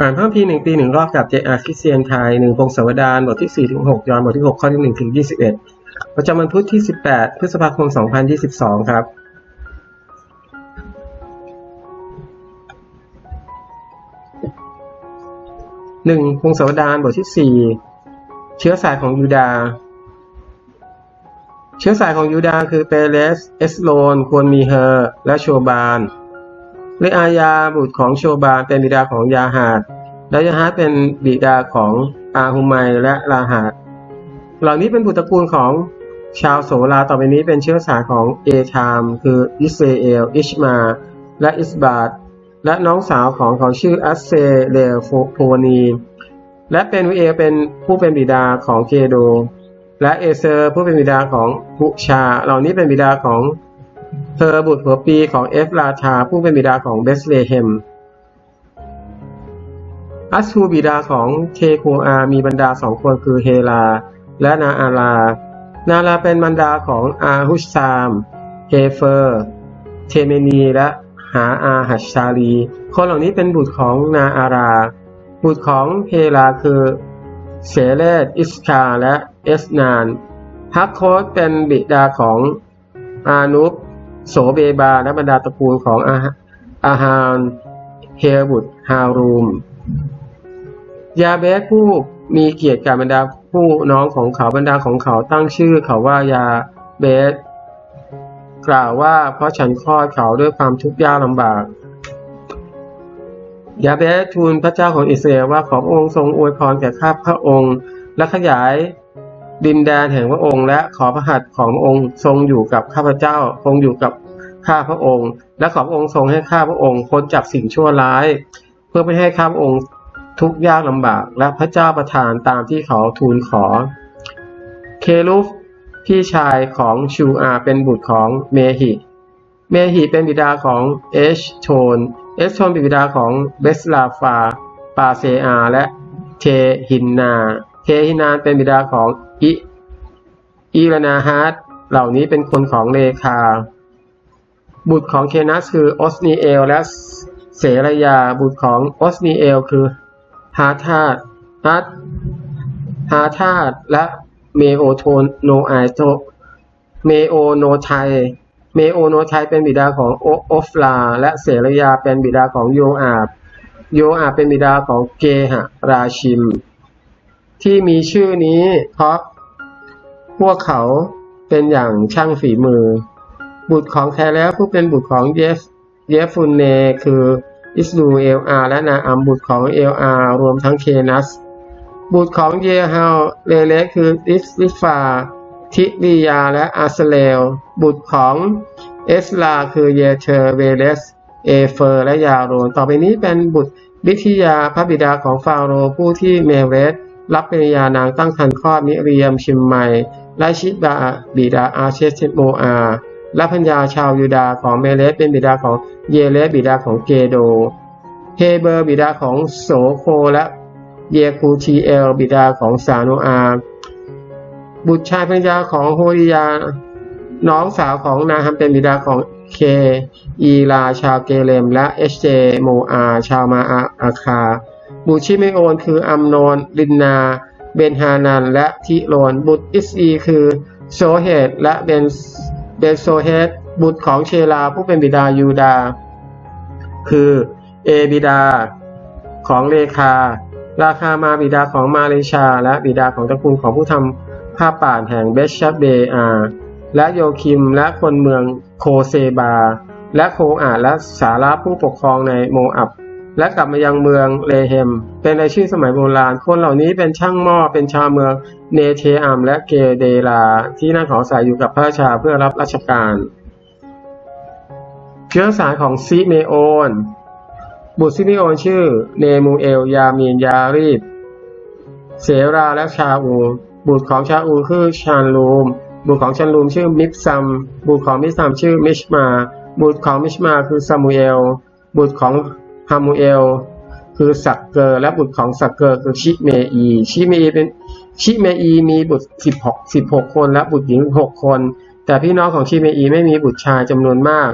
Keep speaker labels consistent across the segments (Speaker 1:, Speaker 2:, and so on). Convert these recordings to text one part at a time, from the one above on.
Speaker 1: อ่านเพิ่มพีหนึ่งปีหนึ่งรอบกับเจอาร์คิเซียนไทยหนึ่งพงศาวดารบทที่สี่ถึงหกยอห์นบทที่หกข้อที่หนึ่งถึงยี่สิบเอ็ดประจำวันพุธที่สิบแปดพฤษภาคมสองพันยี่สิบสองครับ หนึ่งพงศาวดารบทที่สี่เชื้อสายของยูดา เชื้อสายของยูดาคือเปเรส เอสโลน ควรมีเฮอและโชบาน ลอายาบุตรของโชบาเป็นบิดาของยาหาดและยาหาดเป็นบิดาของอาหุไมและลาหาดเหล่านี้เป็นบุตรตระกูลของชาวโสลาต่อไปนี้เป็นเชื้อสายของเอธาม คืออิสราเอล อิชมา และอิสบาดและน้องสาวของเขาชื่ออัสเซเลโฟนีและเป็นวิเอลเป็นผู้เป็นบิดาของเกโด และเอเซอร์ผู้เป็นบิดาของพุชา เหล่านี้เป็นบิดาของ เธอบุตรหัวปีของเอฟราชาผู้เป็นบิดาของเบสเลเฮม อัสทูบิดาของเทโคอา มีบรรดาสองคนคือเฮลา และนาอารา นาราเป็นบรรดาของอาฮุชซามเฮเฟอร์ เทเมนีและหาอาหัชชาลี คนเหล่านี้เป็นบุตรของนาอารา บุตรของเฮลาคือเสเลตอิสคาและเอสนานฮักโคสเป็นบิดาของอานุป โสเบบา และบรรดาตระกูลของอาอาฮานเฮลบุตรฮารูม ยาเบสผู้มีเกียรติการบรรดาผู้น้องของเขาบรรดาของเขาตั้งชื่อเขาว่ายาเบสกล่าวว่าเพราะฉันคลอดเขาด้วยความทุกข์ยากลำบากยาเบสทูลพระเจ้าของอิสราเอลว่าขอพระองค์ทรงอวยพรแก่ข้าพระองค์ และขยาย ดินแดนแห่งพระองค์ และขอพระหัตถ์ของพระองค์ทรงอยู่กับข้าพเจ้าทรงอยู่กับข้าพระองค์ และขอพระองค์ทรงให้ข้าพระองค์พ้นจากสิ่งชั่วร้าย เพื่อไม่ให้ข้าพระองค์ทุกข์ยากลำบาก และพระเจ้าประทานตามที่เขาทูลขอ เคลุฟพี่ชายของชูอาเป็นบุตรของเมหิ เมหิเป็นบิดาของเอชโชน เอชโชนเป็นบิดาของเบสลาฟา ปาเซอา และเทหินนา เทหินานเป็นบิดาของอิอีรนาฮาร์ดเหล่านี้เป็นคนของเลคา บุตรของเคนัสคือออสนีเอลและเสรยา บุตรของออสนีเอลคือฮาธาตฮัตฮาธาตและเมโอโทโนไอโตเมโอโนไทเมโอโนไทเป็นบิดาของโอโอฟลา และเสรยาเป็นบิดาของโยอาบโยอาบเป็นบิดาของเกหะราชิม ที่มีชื่อนี้เพราะพวกเขาเป็นอย่างช่างฝีมือ บุตรของแคแล้วผู้เป็นบุตรของเยฟเยฟุนเนคืออิสรูเอลอาและนาอัมบุตรของเอลอารวมทั้งเคนัส บุตรของเยฮาลเลเลคืออิสลิฟา ทิริยาและอาสเลลบุตรของเอสลาคือเยเทอร์เวเลสเอเฟอร์และยาโรน ต่อไปนี้เป็นบุตรบิทิยาพระบิดาของฟาโรห์ผู้ที่เมเรส รับปริญญานางตั้งครรภ์คลอดมิเรียมชิมไมและชิบาบิดาอาเชสโมอาและพัญญาชาวยูดาของเมเลสเป็นบิดาของเยเลสบิดาของเกโด เฮเบอร์บิดาของโสโคและเยคูทีเอล บิดาของซาโนอาบุตรชายพัญญาของโฮริยา น้องสาวของนาฮัมเป็นบิดาของเคอีลาชาวเกเลมและเอชเจโมอา ชาวมาอาอาคา บุตรชิเมโอนคืออัมโนนลินนา เบนฮานัน และทิโรน บุตรอิสอี คือโซเฮตและเบนเบนโซเฮตบุตรของเชลาผู้เป็นบิดายูดา คือเอบิดาของเลคา ราคามาบิดาของมาเลชา และบิดาของตระกูลของผู้ทำผ้าป่านแห่งเบชชับเบอาและโยคิมและคนเมืองโคเซบา และโคอาและสาระผู้ปกครองในโมอับ และกลับมายังเมืองเลเฮม เป็นในชื่อสมัยโบราณ คนเหล่านี้เป็นช่างหม้อ เป็นชาวเมืองเนเทอัมและเกเดลา ที่นั่งขอสายอยู่กับพระราชาเพื่อรับราชการเชื้อสายของซิเมโอน บุตรซิเมโอนชื่อเนมูเอล ยามีน ยารีบ เสราและชาอู บุตรของชาอูคือชานลูม บุตรของชานลูมชื่อมิปซัม บุตรของมิปซัมชื่อมิชมา บุตรของมิชมาคือซามูเอล บุตรของ ฮามูเอล คือสักเกอร์และบุตรของสักเกอร์คือชิเมอีชิเมอีเป็นชิเมอีมีบุตร 16 16 คนและบุตรหญิง 6 คน แต่พี่น้องของชิเมอีไม่มีบุตรชายจำนวนมาก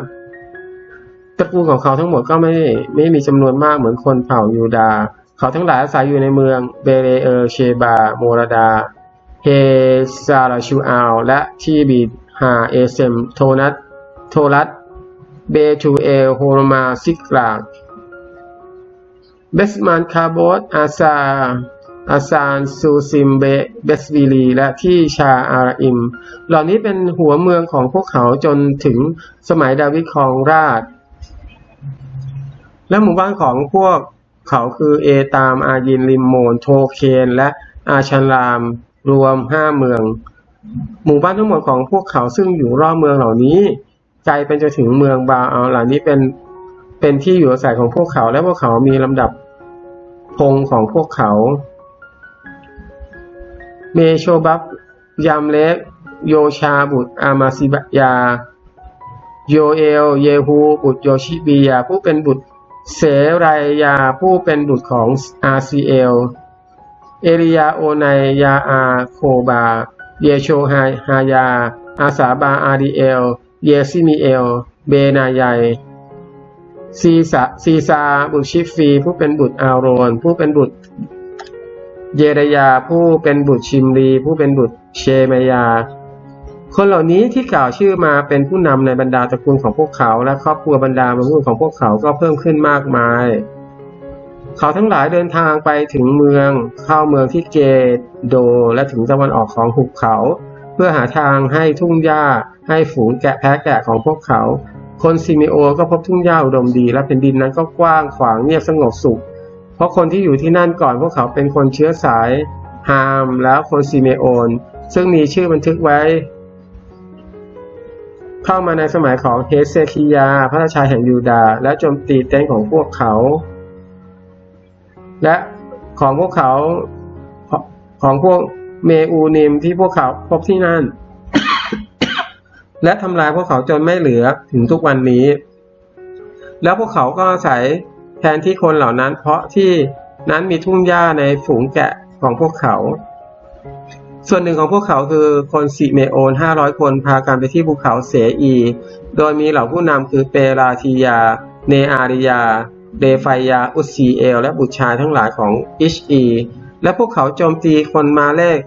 Speaker 1: ตระกูลของเขาทั้งหมดก็ไม่ไม่มีจำนวนมากเหมือนคนเผ่ายูดาห์เขาทั้งหลายอาศัยอยู่ในเมืองเบเรเออร์เชบา โมราดา เฮซาราชูอาลและที่บีฮาเอเซม โทนัตโทรัตเบทูเอล โฮรมาซิกลาก เบสมันคาโบสอาซา อาซานซูซิมเบเบสวิลี และที่ชาอาราอิม เหล่านี้เป็นหัวเมืองของพวกเขาจนถึงสมัยดาวิดครองราช และหมู่บ้านของพวกเขาคือเอตามอายินริมโมนโทเคนและอาชันรามรวมห้าเมือง หมู่บ้านทั้งหมดของพวกเขาซึ่งอยู่รอบเมืองเหล่านี้ไกลเป็นจนถึงเมืองบาอัลเหล่านี้เป็นเป็นที่อยู่อาศัยของพวกเขาและพวกเขามีลำดับ พงของพวกเขา เมโชบับยามเล็ก โยชาบุตรอามาซิบยา โยเอล เยฮู บุตรโยชิบียา ผู้เป็นบุตรเสรายยาผู้เป็นบุตรของอาซีเอล เอริยาโอนายยาอาโคบา เยโชฮาฮายา อาสาบาอาดีเอล เยซิมิเอล เบนายาย ซีซาซีซาบุตรชิฟี ผู้เป็นบุตรอาโรน ผู้เป็นบุตรเยเรยา ผู้เป็นบุตรชิมรี ผู้เป็นบุตรเชมายา คนเหล่านี้ที่กล่าวชื่อมาเป็นผู้นำในบรรดาตระกูลของพวกเขา และครอบครัวบรรดาบรรพุของพวกเขาก็เพิ่มขึ้นมากมาย เขาทั้งหลายเดินทางไปถึงเมืองเข้าเมืองที่เกโดและถึงตะวันออกของหุบเขา เพื่อหาทางให้ทุ่งหญ้าให้ฝูงแกะแพะแกะของพวกเขา คนซิเมโอก็พบทุ่งหญ้าอุดมดี และแผ่นดินนั้นก็กว้างขวางเงียบสงบสุข เพราะคนที่อยู่ที่นั่นก่อนพวกเขาเป็นคนเชื้อสายฮามแล้วคนซิเมโอนซึ่งมีชื่อบันทึกไว้ เข้ามาในสมัยของเฮเซคิยา พระราชาแห่งยูดาห์และโจมตีเต็นท์ของพวกเขา และของพวกเขาของพวกเมอูนิมที่พวกเขาพบที่นั่น และทำลายพวกเขาจนไม่เหลือถึงทุกวันนี้ แล้วพวกเขาก็อาศัยแทนที่คนเหล่านั้น เพราะที่นั้นมีทุ่งหญ้าในฝูงแกะของพวกเขา ส่วนหนึ่งของพวกเขาคือคนสิเมโอน 500 คนพากันไปที่ภูเขาเสอี โดยมีเหล่าผู้นำคือเปราทียา เนอาริยา เดฟายา อุสซีเอล และบุตรชายทั้งหลายของอิชอี และพวกเขาโจมตีคนมาเลก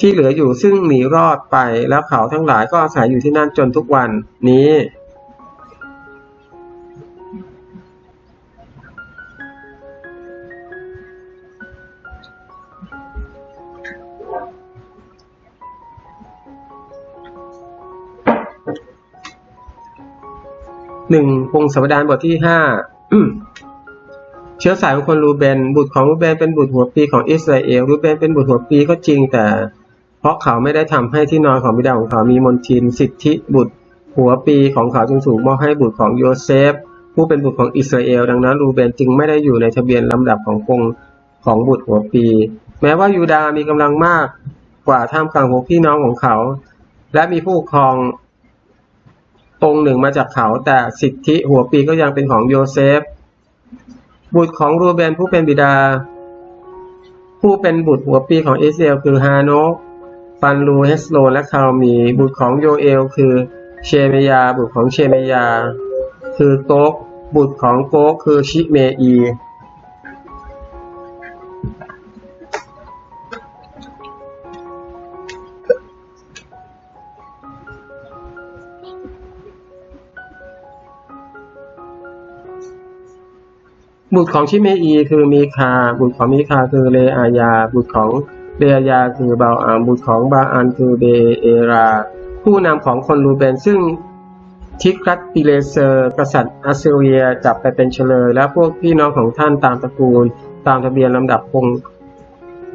Speaker 1: ที่เหลืออยู่ซึ่งหนีรอดไปแล้วเขาทั้งหลายก็อาศัยอยู่ที่นั่นจนทุกวันนี้หนึ่งพงศาวดารบทที่ห้าเชื้อสายของคนรูเบน บุตรของรูเบนเป็นบุตรหัวปีของอิสราเอลรูเบนเป็นบุตรหัวปีก็จริงแต่ เพราะเขาไม่ได้ทำให้ที่นอนของบิดาของเขามีมนทินสิทธิบุตร หัวปีของเขาจึงถูกมอบให้บุตรของโยเซฟ ผู้เป็นบุตรของอิสราเอล ดังนั้นรูเบนจึงไม่ได้อยู่ในทะเบียนลำดับของพงของบุตรหัวปี แม้ว่ายูดามีกำลังมากกว่าท่ามกลางพวกพี่น้องของเขา และมีผู้ครององค์หนึ่งมาจากเขา แต่สิทธิหัวปีก็ยังเป็นของโยเซฟ บุตรของรูเบนผู้เป็นบิดา ผู้เป็นบุตรหัวปีของอิสราเอลคือฮานก ฟันลูเฮสโลและคาลมี บุตรของโยเอล คือเชเมยา บุตรของเชเมยา คือโก๊กบุตรของโก๊กคือชิเมอีบุตรของชิเมอีคือมีคา บุตรของมีคาคือเลอายา บุตรของ เลอายาคือบาอามบุตรของบาอันคือเบเอรา ผู้นำของคนรูเบนซึ่งทิครัตปิเลเซอร์กษัตริย์อัสซีเรียจับไปเป็นเฉลย และพวกพี่น้องของท่านตามตระกูล ตามทะเบียนลำดับพง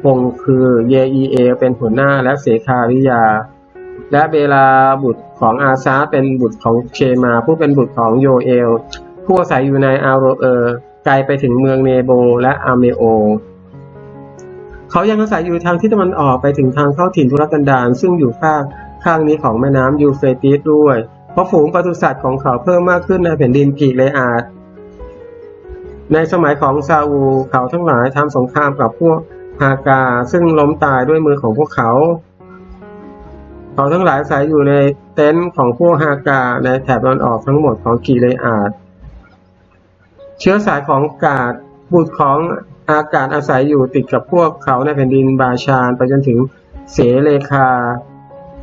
Speaker 1: พงคือเยอีเอเป็นหัวหน้าและเสคาริยา และเบลาบุตรของอาซาเป็นบุตรของเชมา ผู้เป็นบุตรของโยเอล ผู้อาศัยอยู่ในอาโรเออร์ไกลไปถึงเมืองเนโบและอาเมโอ เขายังอาศัยอยู่ทางที่ตะวันออกไปถึงทางเข้าถิ่นทุรกันดารซึ่งอยู่ข้างข้างนี้ของแม่น้ำยูเฟรติสด้วย เพราะฝูงปศุสัตว์ของเขาเพิ่มมากขึ้นในแผ่นดินกิเลอาดในสมัยของซาอูเขาทั้งหลายทำสงครามกับพวกฮากา ซึ่งล้มตายด้วยมือของพวกเขา เขาทั้งหลายอาศัยอยู่ในเต็นท์ของพวกฮากาในแถบตะวันออกทั้งหมดของกิเลอาดเชื้อสายของกาดบุตรของ อากาศอาศัยอยู่ติดกับพวกเขาในแผ่นดินบาชานไปจนถึงเสเลคา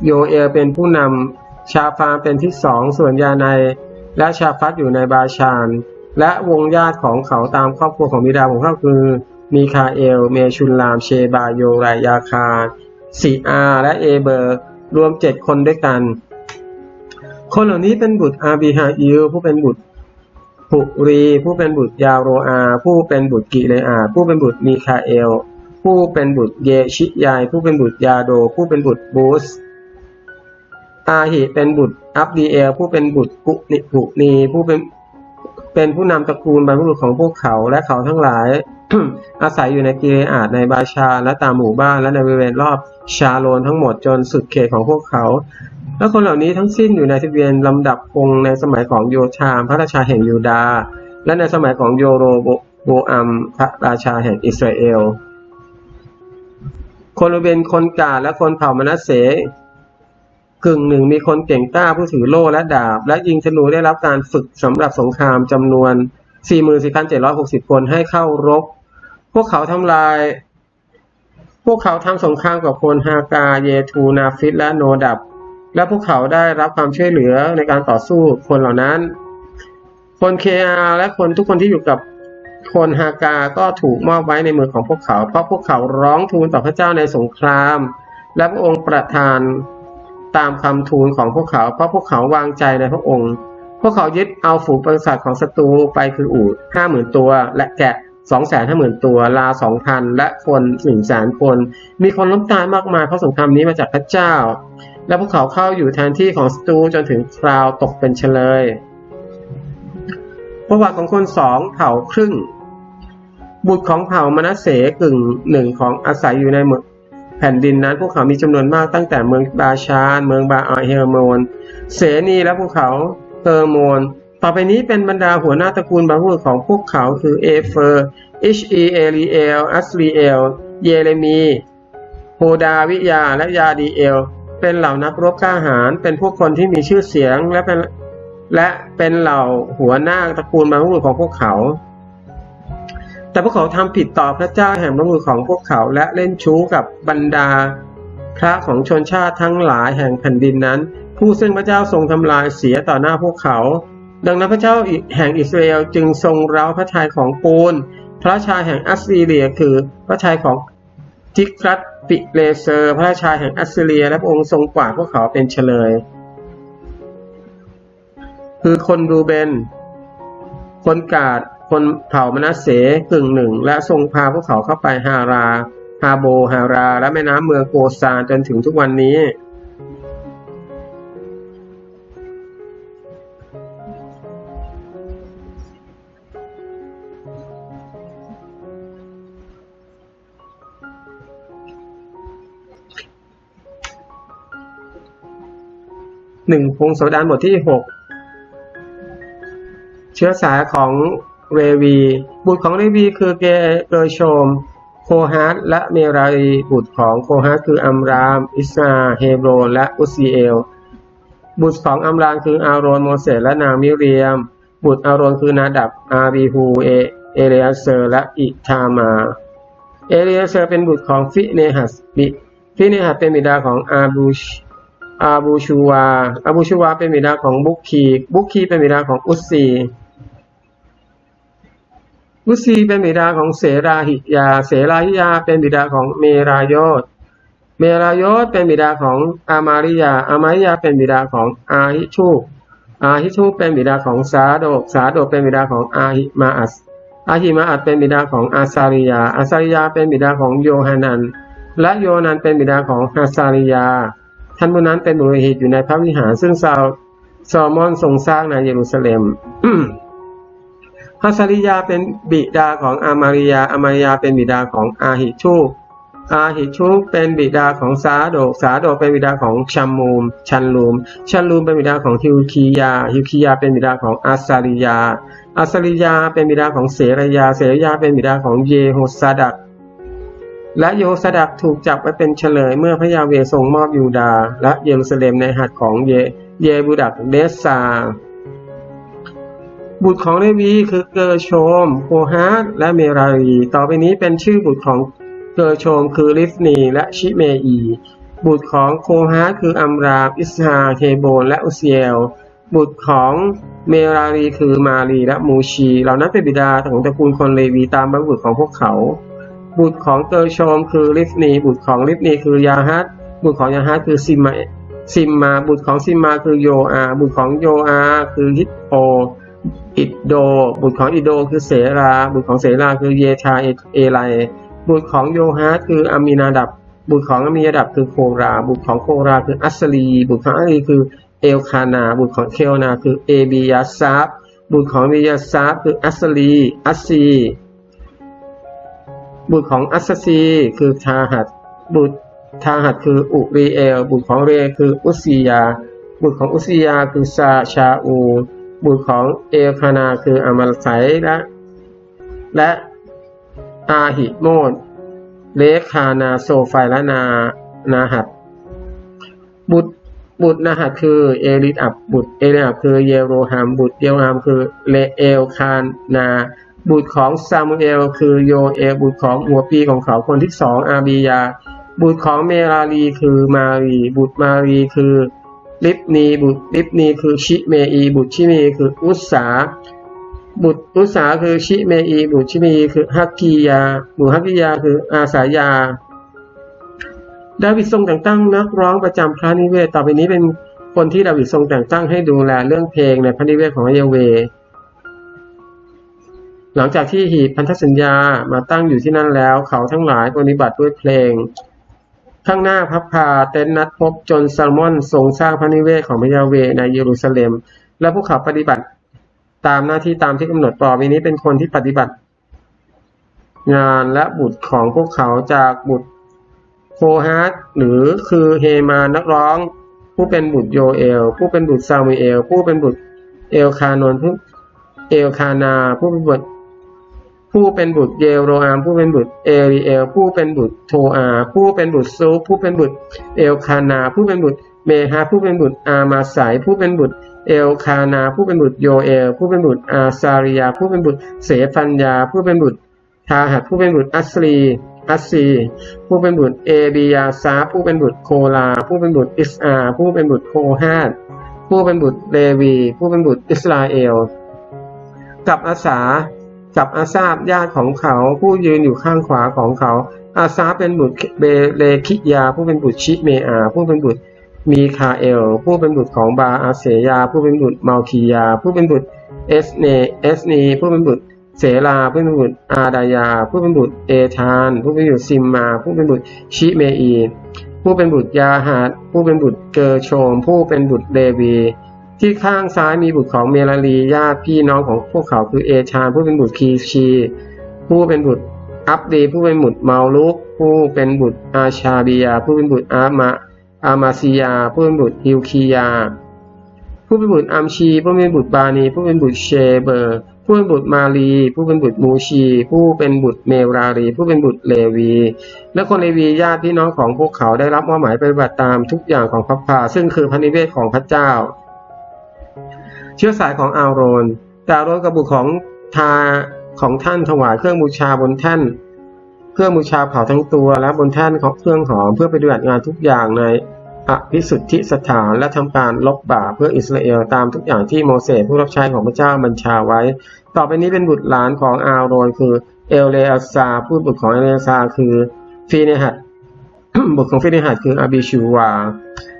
Speaker 1: โยเอลเป็นผู้นำชาฟานเป็นที่สองส่วนยาในและชาฟัตอยู่ในบาชาน และวงญาติของเขาตามครอบครัวของบิดาของเขาคือ มีคาเอล เมชุลาม เชบาโยรายาคาซีอาและเอเบอร์ รวมเจ็ดคนด้วยกัน คนเหล่านี้เป็นบุตรอาบิฮาอิลผู้เป็นบุตร ปุรี ผู้เป็นบุตรยาโรอา ผู้เป็นบุตรกิเลอา ผู้เป็นบุตรมีคาเอล ผู้เป็นบุตรเยชิยาย ผู้เป็นบุตรยาโด ผู้เป็นบุตรบูสอาหิเป็นบุตรอับดีเอล ผู้เป็นบุตรกุนิปุนี ผู้เป็นเป็นผู้นำตระกูลบรรพบุรุษของพวกเขาและเขาทั้งหลาย อาศัยอยู่ในกิเลอาดในบาชา และตามหมู่บ้านและในบริเวณรอบชาโลนทั้งหมดจนสุดเขตของพวกเขา และคนเหล่านี้ทั้งสิ้นอยู่ในทะเบียนลำดับวงในสมัยของโยธามพระราชาแห่งยูดาห์และในสมัยของโยโรโบอัมพระราชาแห่งอิสราเอล คนรูเบนคนกาและคนเผ่ามนัสเสกึ่งหนึ่งมีคนเก่งกล้าผู้ถือโล่และดาบ และยิงธนูได้รับการฝึกสำหรับสงครามจำนวน 44,760 คนให้เข้ารบ พวกเขาทำลาย พวกเขาทำสงครามกับคนฮากา เยทูนาฟิตและโนดับ และพวกเขาได้รับความช่วยเหลือในการต่อสู้คนเหล่านั้น คนเคอาและคนทุกคนที่อยู่กับคนฮากาก็ถูกมอบไว้ในมือของพวกเขา เพราะพวกเขาร้องทูลต่อพระเจ้าในสงคราม และพระองค์ประทานตามคำทูลของพวกเขา เพราะพวกเขาวางใจในพระองค์ พวกเขายึดเอาฝูงปราสาทของศัตรูไปคืออูฐห้าหมื่นตัว และแกะสองแสนห้าหมื่นตัว ลาสองพันและคนหนึ่งแสนคน มีคนล้มตายมากมายเพราะสงครามนี้มาจากพระเจ้า และพวกเขาเข้าอยู่แทนที่ของศัตรูจนถึงคราวตกเป็นเฉลย ประวัติของคนสองเผ่าครึ่ง บุตรของเผ่ามนัสเสกึ่งหนึ่งของอาศัยอยู่ในเมืองแผ่นดินนั้น พวกเขามีจำนวนมากตั้งแต่เมืองบาชาน เมืองบาอาเฮลโมน เสนีและภูเขาเฮอร์โมน ต่อไปนี้เป็นบรรดาหัวหน้าตระกูลบรรพบุรุษของพวกเขาคือเอเฟอร์อิชอีเอลีเอลอัสลีเอล เยเรมีโฮดาวิยา และยาดีเอล เป็นเหล่านักรบกล้าหาญเป็นพวกคนที่มีชื่อเสียงและเป็นและเป็นเหล่าหัวหน้าตระกูลบรรพบุรุษของพวกเขา แต่พวกเขาทำผิดต่อพระเจ้าแห่งพระมือของพวกเขา และเล่นชู้กับบรรดา พระของชนชาติทั้งหลายแห่งแผ่นดินนั้น ผู้ซึ่งพระเจ้าทรงทำลายเสียต่อหน้าพวกเขา ดังนั้นพระเจ้าแห่งอิสราเอลจึงทรงเร้าพระทัยของปูน พระราชาแห่งอัสซีเรียคือพระทัยของทิครัต ปิเลเซอร์พระราชาแห่งอัสซีเรีย และพระองค์ทรงกวาดพวกเขาเป็นเฉลย คือคนรูเบน คนกาด คนเผ่ามนัสเสกึ่งหนึ่ง และทรงพาพวกเขาเข้าไปฮารา ฮาโบ ฮารา และแม่น้ำเมืองโกซานจนถึงทุกวันนี้ หนึ่งพงศดารบทที่หกเชื้อสายของเรวี บุตรของเรวีคือเกเรโชม โคฮัสและเมรารีบุตรของโคฮัสคืออัมราม อิสราเฮโบรและอุซีเอล บุตรของอัมรามคืออาโรนโมเสสและนางมิเรียม บุตรอาโรนคือนาดับอาบีฮูเอเอเลียเซอร์และอิทามา เอเลียเซอร์เป็นบุตรของฟิเนหัสบิฟิเนหัสเป็นบิดาของอาบูช อาบูชูวา อาบูชูวาเป็นบิดาของบุคคี บุคคีเป็นบิดาของอุสซีอุสซีเป็นบิดาของเสราหิยา เสราหิยาเป็นบิดาของเมรายอดเมรายอดเป็นบิดาของอามาริยา อามาริยาเป็นบิดาของอาฮิชูอาฮิชูเป็นบิดาของสาโดก สาโดกเป็นบิดาของอาหิมาอัสอาหิมาอัสเป็นบิดาของอาซาริยา อาซาริยาเป็นบิดาของโยฮานัน และโยนันเป็นบิดาของฮาซาริยา ท่านผู้นั้นเป็นบุโรหิตอยู่ในพระวิหาร ซึ่งซาซอมอนทรงสร้างในเยรูซาเล็มฮัสซาริยาเป็นบิดาของอามาริยา อามาริยาเป็นบิดาของอาหิชูอาหิชูปเป็นบิดาของสาโดก สาโดกเป็นบิดาของชัมมูม ชันลูม ชันลูมเป็นบิดาของฮิวคียา ฮิวคียาเป็นบิดาของอาซาริยา อาซาริยาเป็นบิดาของเสรยา เสรยาเป็นบิดาของเยโฮซาดัก และโยสดักถูกจับไว้เป็นเฉลยเมื่อพระยาเวทรงมอบยูดาห์และเยรูซาเล็มในหัตของเยเยบูดักเดสซา บุตรของเลวีคือเกอร์โชมโคฮาตและเมรารี ต่อไปนี้เป็นชื่อบุตรของเกอร์โชมคือลิฟนีและชิเมอี บุตรของโคฮาตคืออัมราอิสฮาเทโบนและอุเซียลบุตรของเมรารีคือมารีและมูชี เหล่านั้นเป็นบิดาของตระกูลคนเลวีตามบรรพบุตรของพวกเขา บุตรของเกอร์โชมคือลิฟนี บุตรของลิฟนีคือยาฮัตบุตรของยาฮัตคือซิมมาซิมมาบุตรของซิมมาคือโยอา บุตรของโยอา คือฮิตโปอิดโด บุตรของอิโด คือเสรา บุตรของเสราคือเยชาเอไลบุตรของโยฮัสคืออามินาดับ บุตรของอามินาดับคือโครา บุตรของโคราคืออัสลี บุตรของอัสลีคือเอลคานา บุตรของเคลนาคือเอบียาซาบบุตรของเบียาซาบคืออัสลี อัสซี บุตรของอัสซี คือทาหัดบุตรทาหัดคืออุรีเอล บุตรของเรคืออุซียา บุตรของอุซียาคือซาชาอู บุตรของเอลคานาคืออามาลไซและและอาหิโมดเลคานาโซไฟและนานาหัดบุตรบุตรนาหัดคือเอลิอับบุตรเอลิอับคือเยโรฮามบุตรเยโรฮามคือเลเอลคานนา บุตรของซามูเอลคือโยเอลบุตรของหัวปีของเขาคนที่สองอาบียา บุตรของเมรารีคือมารี บุตรมารีคือลิปนีบุตรลิปนีคือชิเมอี บุตรชิเมอีคืออุสสาบุตรอุสาคือชิเมอี บุตรชิเมอีคือฮักกียา บุตรฮักกียาคืออาสายา ดาวิดทรงแต่งตั้งนักร้องประจำพระนิเวศ ต่อไปนี้เป็นคนที่ดาวิดทรงแต่งตั้งให้ดูแลเรื่องเพลงในพระนิเวศของเยเว หลังจากที่หีบพันธสัญญามาตั้งอยู่ที่นั่นแล้ว เขาทั้งหลายปฏิบัติด้วยเพลง ข้างหน้าพับพาเต็นนัดพบจนซาลมอนทรงสร้างพระนิเวศของพระยาเวในเยรูซาเล็ม และพวกเขาปฏิบัติตามหน้าที่ตามที่กำหนดต่อไปนี้เป็นคนที่ปฏิบัติ งานและบุตรของพวกเขาจากบุตรโคฮัสหรือคือเฮมานักร้อง ผู้เป็นบุตรโยเอล ผู้เป็นบุตรซามูเอล ผู้เป็นบุตรเอลคานนผู้เอลคานา ผู้เป็นบุตร ผู้เป็นบุตรเยโรอาม ผู้เป็นบุตรเอริเอล ผู้เป็นบุตรโทอา ผู้เป็นบุตรซูผู้เป็นบุตรเอลคานา ผู้เป็นบุตรเมฮาผู้เป็นบุตรอามาสายผู้เป็นบุตรเอลคานา ผู้เป็นบุตรโยเอล ผู้เป็นบุตรอาซาริยา ผู้เป็นบุตรเสฟัญญา ผู้เป็นบุตรทาหัดผู้เป็นบุตรอัสลีอัสซีผู้เป็นบุตรเอบียาซาผู้เป็นบุตรโคลา ผู้เป็นบุตรอิสอา ผู้เป็นบุตรโคฮาดผู้เป็นบุตรเลวี ผู้เป็นบุตรอิสราเอล กับอาสา กับอาซาบญาติของเขา ผู้ยืนอยู่ข้างขวาของเขา อาซาเป็นบุตรเบเลคิยา ผู้เป็นบุตรชิเมอา ผู้เป็นบุตรมีคาเอล ผู้เป็นบุตรของบาอาเสยา ผู้เป็นบุตรมาคียา ผู้เป็นบุตรเอสเนเอสนีผู้เป็นบุตรเสลาผู้เป็นบุตรอาดายา ผู้เป็นบุตรเอธาน ผู้เป็นบุตรซิมมา ผู้เป็นบุตรชิเมอี ผู้เป็นบุตรยาฮัดผู้เป็นบุตรเกอร์โชม ผู้เป็นบุตรเลวี ที่ข้างซ้ายมีบุตรของเมลาลีญาติพี่น้องของพวกเขาคือเอชานผู้เป็นบุตรคีชี ผู้เป็นบุตรอับดีผู้เป็นบุตรเมาลุก ผู้เป็นบุตรอาชาบียา ผู้เป็นบุตรอามาอามาซียา ผู้เป็นบุตรฮิวคียา ผู้เป็นบุตรอัมชี ผู้เป็นบุตรบานี ผู้เป็นบุตรเชเบอร์ ผู้เป็นบุตรมาลี ผู้เป็นบุตรมูชี ผู้เป็นบุตรเมรารี ผู้เป็นบุตรเลวี และคนเลวีญาติพี่น้องของพวกเขาได้รับมอบหมายปฏิบัติตามทุกอย่างของพระพาซึ่งคือพระนิเวศของพระเจ้า ชื้อสายของอาโรน แต่อาโรนกับบุตรของทาของท่านถวายเครื่องบูชาบนแท่นเครื่องบูชาเผาทั้งตัวและบนแท่นของเครื่องหอมเพื่อไปฏิบัติงานทุกอย่างในอภิสุทธิสถานและทำการลบบาปเพื่ออิสราเอลตามทุกอย่างที่โมเสสผู้รับใช้ของพระเจ้าบัญชาไว้ ต่อไปนี้เป็นบุตรหลานของอาโรนคือเอลเลอาซาผู้บุตรของเอลเลอาซาคือฟีเนหัด บุตรของฟีเนหัดคืออาบิชูวา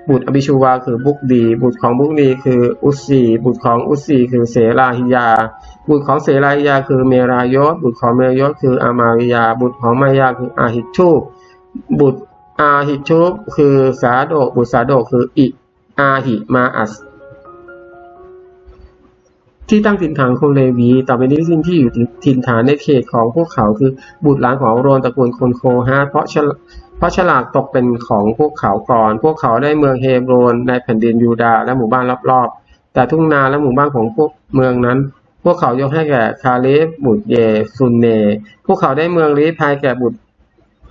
Speaker 1: บุตรอบิชูวาคือบุกดี บุตรของบุกดีคืออุสีบุตรของอุสีคือเสราหิยา บุตรของเสราหิยาคือเมรายศ บุตรของเมรายศคืออามาริยา บุตรของมายาคืออาหิทูบบุตรอาหิทูบคือสาโดบุตรสาโดคืออิอาหิมาอัสที่ตั้งถิ่นฐานของเลวีต่อไปนี้สิ่งที่อยู่ถิ่นฐานในเขตของพวกเขาคือบุตรหลานของโรนตระกูลคนโคฮาเพราะฉลเพ ราะฉลากตกเป็นของพวกเขาก่อน พวกเขาได้เมืองเฮบรนในแผ่นดินยูดาห์และหมู่บ้านรอบๆ แต่ทุ่งนาและหมู่บ้านของพวกเมืองนั้น พวกเขายกให้แก่คาเลฟบุตรเยซุนเน พวกเขาได้เมืองลีพายแก่บุตร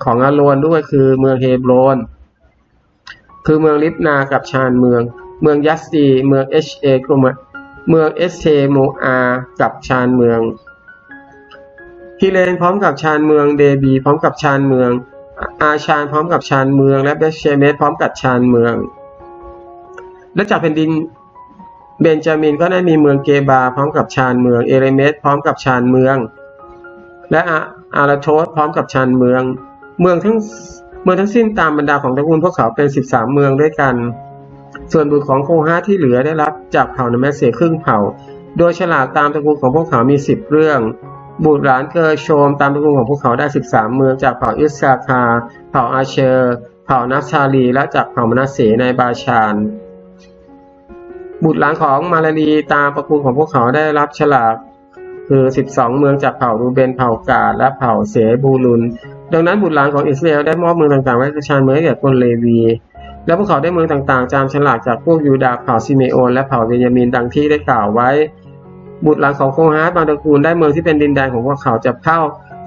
Speaker 1: ของอาโรนด้วยคือเมืองเฮบรน คือเมืองลิบนากับชานเมือง เมืองยัสตีเมืองเอชเอกรมเมืองเอสเทโมอากับชานเมืองฮิเลนพร้อมกับชานเมืองเดบี พร้อมกับชานเมือง อาชานพร้อมกับชานเมือง และเบสเชเมสพร้อมกับชานเมือง และจากแผ่นดินเบนจามินก็ได้มีเมืองเกบาพร้อมกับชานเมือง เอเรเมสพร้อมกับชานเมือง และอาอาราโทสพร้อมกับชานเมือง เมืองทั้งเมืองทั้งสิ้นตามบรรดาของตระกูลพวกเขาเป็น 13 เมืองด้วยกัน ส่วนบุตรของโคฮาที่เหลือได้รับจากเผ่านาแมสเซครึ่งเผ่า โดยฉลากตามตระกูลของพวกเขามี 10 เรื่อง บุตรหลานเกอร์โชมตามตระกูลของพวกเขาได้ 13 เมืองจากเผ่าอิสคาคา เผ่าอาเชอร์ เผ่านัฟชาลี และจากเผ่ามนาเสในบาชานบุตรหลานของมาลาลีตามตระกูลของพวกเขาได้รับฉลากคือ 12 เมืองจากเผ่ารูเบน เผ่ากาดและเผ่าเสบูลุน ดังนั้นบุตรหลานของอิสราเอลได้มอบเมืองต่างๆไว้กับชานเมืองแก่คนเลวี และพวกเขาได้เมืองต่างๆ จามฉลากจากพวกยูดาห์เผ่าซิเมโอนและเผ่าเบนยามินดังที่ได้กล่าวไว้ บุตรหลานของโคฮาสบางตระกูลได้เมืองที่เป็นดินแดนของพวกเขาจะเข้า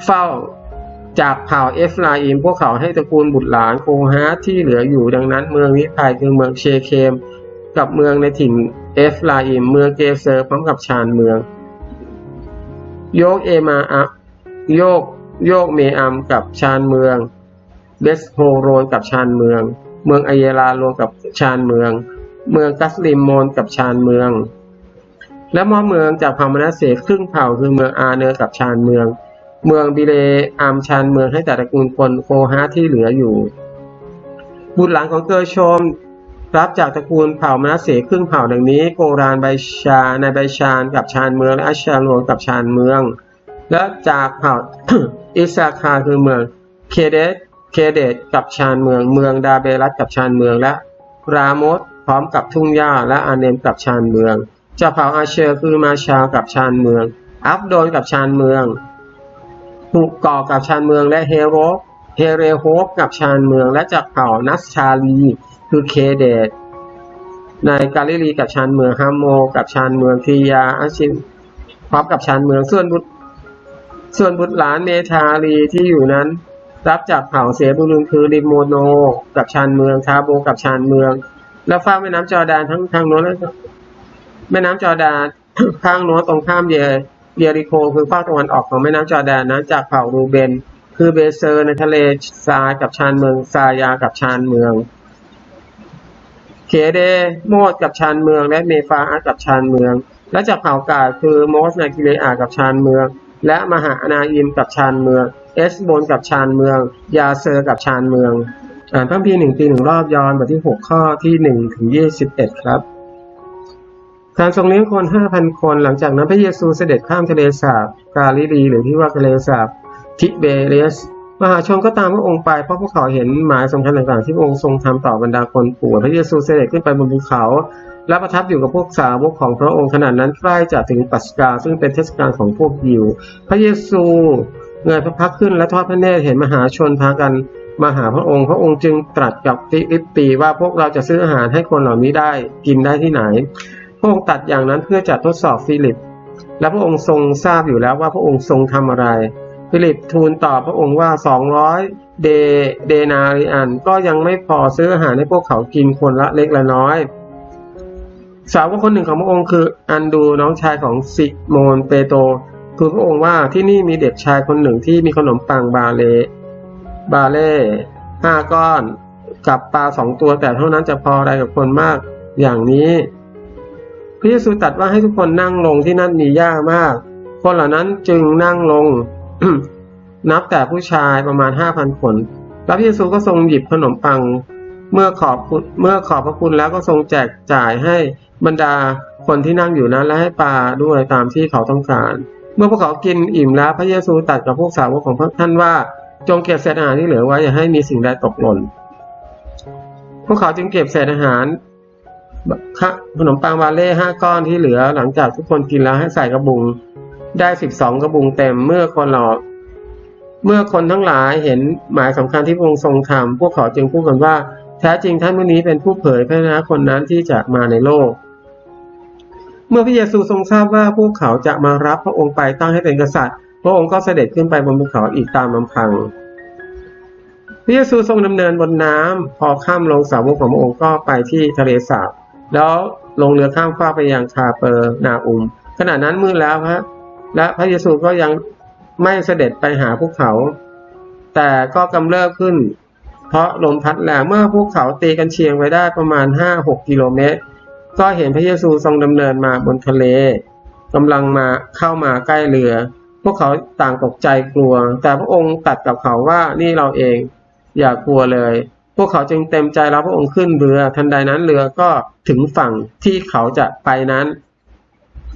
Speaker 1: เฝ้าจากเผ่าเอฟราอิมพวกเขาให้ตระกูลบุตรหลานโคฮาสที่เหลืออยู่ดังนั้น เมืองวิภัยคือเมืองเชเคม กับเมืองในถิ่นเอฟราอิมเมืองเกเซอร์พร้อมกับชานเมือง โยกเอมาอะโยกโยกเมอัมกับชานเมืองเบสโฮโรนกับชานเมือง เมืองอเยลารวมกับชานเมือง เมืองกัสลิมโมนกับชานเมือง และมอเมืองจากเผ่ามนาเสครึ่งเผ่าคือเมืองอาเนอร์กับชานเมือง เมืองบิเลอามชานเมืองให้แต่ตระกูลคนโคฮาที่เหลืออยู่ บุตรหลานของเกอร์ชมรับจากตระกูลเผ่ามนาเสครึ่งเผ่าดังนี้ โกรานไบชาในไบชานกับชานเมืองและอัชชาลวงกับชานเมือง และจากเผ่าอิสาคาคือเมืองเคเดสเคเดตกับชานเมือง เมืองดาเบรัสกับชานเมืองและรามดพร้อมกับทุ่งหญ้าและอาเนมกับชานเมือง จากเผ่าอาเชอร์คือมาชากับชานเมือง อัฟโดนกับชานเมืองหุกกอกับชานเมืองและเฮโรเฮเรโฮปกับชานเมืองและจากเผ่านัสชาลี คือเคเดตในกาลิลีกับชานเมืองฮัมโม กับชานเมืองทียาอาชิมพร้อมกับชานเมืองส่วนบุตรส่วนบุตรหลานเมธาลีที่อยู่นั้น รับจากเผ่าเสบุลุนคือริโมโน กับชานเมืองคาโบกับชานเมือง และฟ้าแม่น้ำจอร์แดนทั้งทางโน้นและ แม่น้ำจอร์แดนข้างโน้นตรงข้ามเยเยริโคคือภาคตะวันออกของแม่น้ำจอร์แดนนั้นจากเผ่ารูเบน คือเบเซอร์ในทะเลทรายกับชานเมืองซายากับชานเมือง เคเดโมดกับชานเมือง และเมฟาอากับชานเมือง และจากเผ่ากาดคือโมสนากิเลอากับชานเมือง และมหาอนาอิมกับชานเมือง เอสโบนกับชานเมือง ยาเซอร์กับชานเมืองอ่านพระคัมภีหนึ่งปีหนึ่งรอบย้อนบทที่หกข้อที่หนึ่งถึงยี่สิบเอ็ดครับ การทรงเลี้ยงคนห้าพันคน หลังจากนั้นพระเยซูเสด็จข้ามทะเลสาบกาลิลีหรือที่ว่าทะเลสาบทิเบเรียสมหาชนก็ตามพระองค์ไปเพราะพวกเขาเห็นหมายสำคัญต่างๆ ที่พระองค์ทรงทำต่อบรรดาคนป่วยพระเยซูเสด็จขึ้นไปบนภูเขาและประทับอยู่กับพวกสาวกของพระองค์ขณะนั้นใกล้จะถึงปัสกาซึ่งเป็นเทศกาลของพวกยิว พระเยซูเงยพระพักขึ้นและทอดพระเนตรเห็นมหาชนพากันมาหาพระองค์ พระองค์จึงตรัสกับฟิลิปปีว่าพวกเราจะซื้ออาหารให้คนเหล่านี้ได้กินได้ที่ไหน ระองค์ตัดอย่างนั้นเพื่อจะทดสอบฟิลิป และพระองค์ทรงทราบอยู่แล้วว่าพระองค์ทรงทำอะไร ฟิลิปทูลตอบพระองค์ว่า 200 เดเดนาริอันก็ยังไม่พอซื้ออาหารให้พวกเขากินคนละเล็กละน้อย สาวกคนหนึ่งของพระองค์คืออันดูน้องชายของซิโมนเปโตรทูลพระองค์ว่าที่นี่มีเด็กชายคนหนึ่งที่มีขนมปังบาเล บาเล่ห้าก้อนกับปลาสองตัวแต่เท่านั้นจะพออะไรกับคนมากอย่างนี้ ระเยซูตรัสว่าให้ทุกคนนั่งลงที่นั่นมีหญ้ามาก คนเหล่านั้นจึงนั่งลง นับแต่ผู้ชายประมาณห้าพันคนแล้วพระเยซูก็ทรงหยิบขนมปัง เมื่อขอบเมื่อขอบพระคุณแล้วก็ทรงแจกจ่ายให้บรรดาคนที่นั่งอยู่นั้นและให้ปลาด้วยตามที่เขาต้องการ เมื่อพวกเขากินอิ่มแล้วพระเยซูตรัสกับพวกสาวกของพระท่านว่าจงเก็บเศษอาหารที่เหลือไว้อย่าให้มีสิ่งใดตกหล่น พวกเขาจึงเก็บเศษอาหาร ขนมปังวาเล่ห้าก้อนที่เหลือ หลังจากทุกคนกินแล้วให้ใส่กระบุง ได้สิบสองกระบุงเต็มเมื่อคนหลอเมื่อคนทั้งหลายเห็นหมายสำคัญที่พระองค์ทรงทำพวกเขาจึงพูดกันว่า แท้จริงท่านผู้นี้เป็นผู้เผยพระนะคนนั้นที่จะมาในโลก เมื่อพระเยซูทรงทราบว่าพวกเขาจะมารับพระองค์ไปตั้งให้เป็นกษัตริย์ พระองค์ก็เสด็จขึ้นไปบนภูเขาอีกตามลำพัง พระเยซูทรงดำเนินบนน้ำพอข้ามลงสาวกของพระองค์ก็ไปที่ทะเลสาบ แล้วลงเรือข้ามฟากไปยังคาเปอร์นาอุม ขณะนั้นมืดแล้วฮะและพระเยซูก็ยังไม่เสด็จไปหาภูเขา แต่ก็กำเริบขึ้น เพราะลมพัดแรงเมื่อภูเขาตีกันเชียงไว้ได้ประมาณ 5-6 กิโลเมตร ก็เห็นพระเยซูทรงดำเนินมาบนทะเลกำลังมาเข้ามาใกล้เรือ พวกเขาต่างตกใจกลัว แต่พระองค์ตัดกับเขาว่านี่เราเอง อย่ากลัวเลย พวกเขาจึงเต็มใจรับพระองค์ขึ้นเรือ ทันใดนั้นเรือก็ถึงฝั่งที่เขาจะไปนั้น